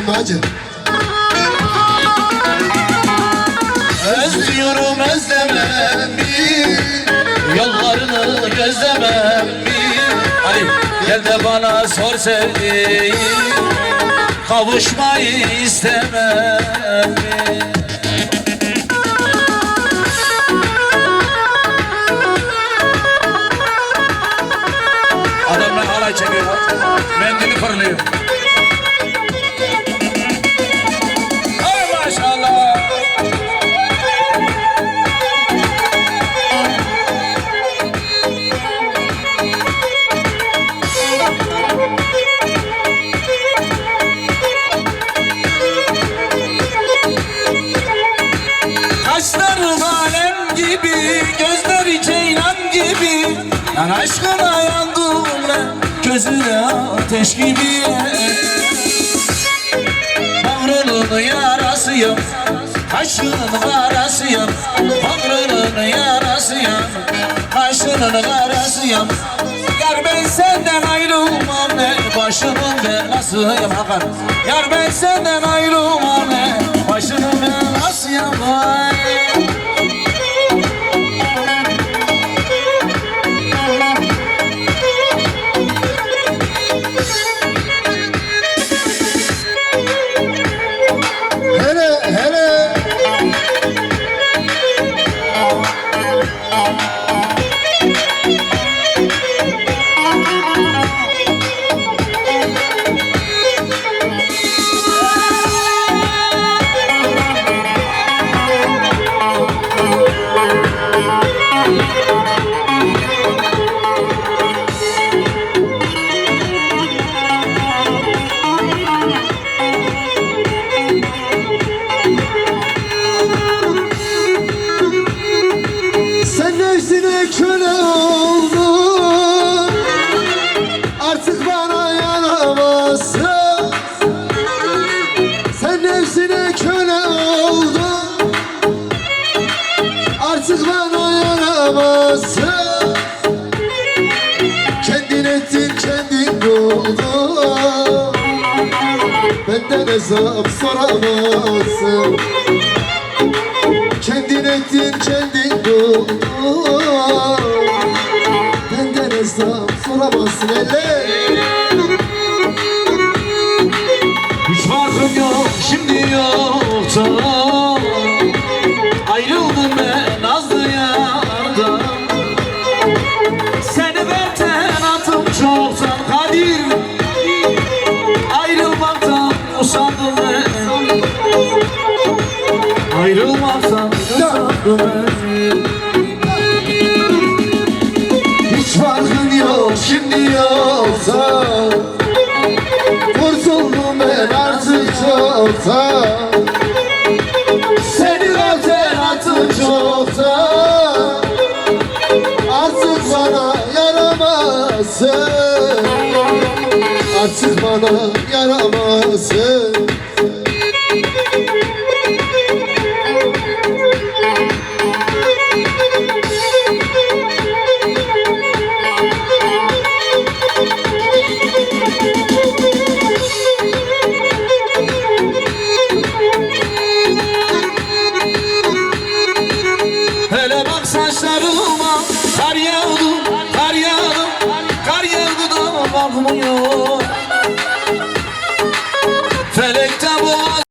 gidelim hacı. Özlüyorum özlemem bir Yollarını gözlemem bir Ali gel de bana sor sevdiğim Kavuşmayı istemem mi? Adamlar halay çekiyor. Mendili fırlıyor. Yan aşkına yandım ben, gözüne ateş gibi Bağrının yarasıyım, kaşının karasıyım Bağrının yarasıyım, kaşının karasıyım Yar ben senden ayrılmam ne başımın belasıyım Hakan Yar ben senden yaramazsın Kendin ettin kendin buldun. Benden hesap soramazsın. Kendin ettin kendin buldun. Benden hesap soramazsın elle Hiç farkım yok şimdi yoktu Ayrılmaktan usandım ben Hiç farkın yok şimdi yoksa. Kurtuldum ben artık çoktan Seni benden attım çoktan Artık bana yaramazsın. Artık bana yaramazsın મોયો